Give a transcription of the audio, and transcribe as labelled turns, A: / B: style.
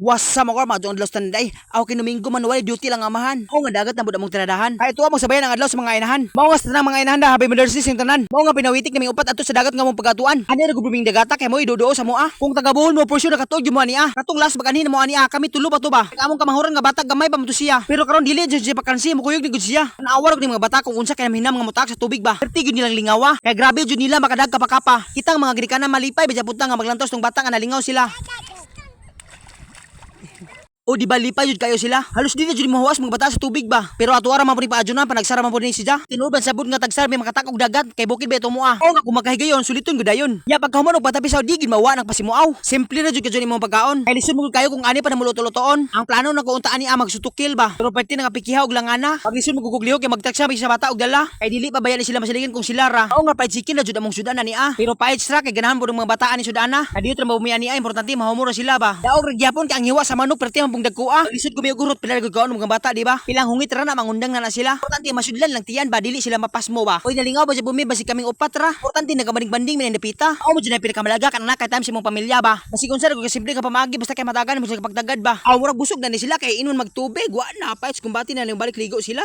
A: Wasa mo ko mga adlaw standay. Aw kinuminggo man wala duty lang amahan. O nga dagat na budak mong tinadahan. Kaya tuwa mo sabayan ang adlaw sa mga inahan. Mao nga sa tanang mga inahan da Mother's Day sing tanan. Mao nga pinawitik naming upat ato sa dagat nga mong pagatuan. Ani ra gubuming dagata kay mo idodoo sa moa. Kung tagabuhol mo for sure nakatog mo ani ah. Katong last baganhin mo ani ah. Kami tulo pa to ba. Among kamahuran nga bata gamay pa mo siya. Pero karon dili jud siya pakansi mo kuyog ni gud siya. Naawar ni mga bata kung unsa kay naminam nga mutak sa tubig ba. Perti gud nilang lingawa. Kay grabe jud nila makadag kapakapa. Kitang mga grikana malipay beja puta nga maglantos tong bata nga nalingaw sila. O di ba lipay jud kayo sila? Halos di na jud mahuwas mga bata sa tubig ba. Pero ato ara man po ni paadyo panagsara man po ni siya. Tinuban sabod nga tagsar may makatakog dagat kay bukid beto mo ah. O nga kung makahigayon suliton gudayon. Ya pagkahuman og patapi sa di gid mawa nang pasimuaw. Simple na jud kadyo imong pagkaon. Kay lisod mo kayo kung ani pa na muluto-lutoon. Ang plano na kuunta ani ah magsutukil ba. Pero pati nga pikiha og langana. Pag lisod mo gugugliho kay magtaksa sa bata og dala. Kay dili pa bayan ni sila masaligan kung sila ra. O nga pa chicken na jud among sudan ani ah. Pero pa extra kay ganahan ng mga bata ani sudana. Kay dito ra mo ani ah importante mahumura sila ba. Daog ra gyapon kay ang hiwa sa manok perti man pong dagkua. Lisod gumiyo gurot pila gagawon mga bata di ba? Pilang hungit ra na mangundang na na sila. Importante masudlan lang tiyan ba dili sila mapasmo ba. Oy nalingaw ba sa bumi basi kaming upat ra. Importante nagabanding-banding min napita. Aw mo jud na pinakamalaga kan na kay time sa imong pamilya ba. Basi kung sa ko simple ka pamagi basta kay matagan mo sa kapagdagad ba. Aw murag busog na ni sila kay inon magtubig wa na pa kumbati na nang balik ligo sila.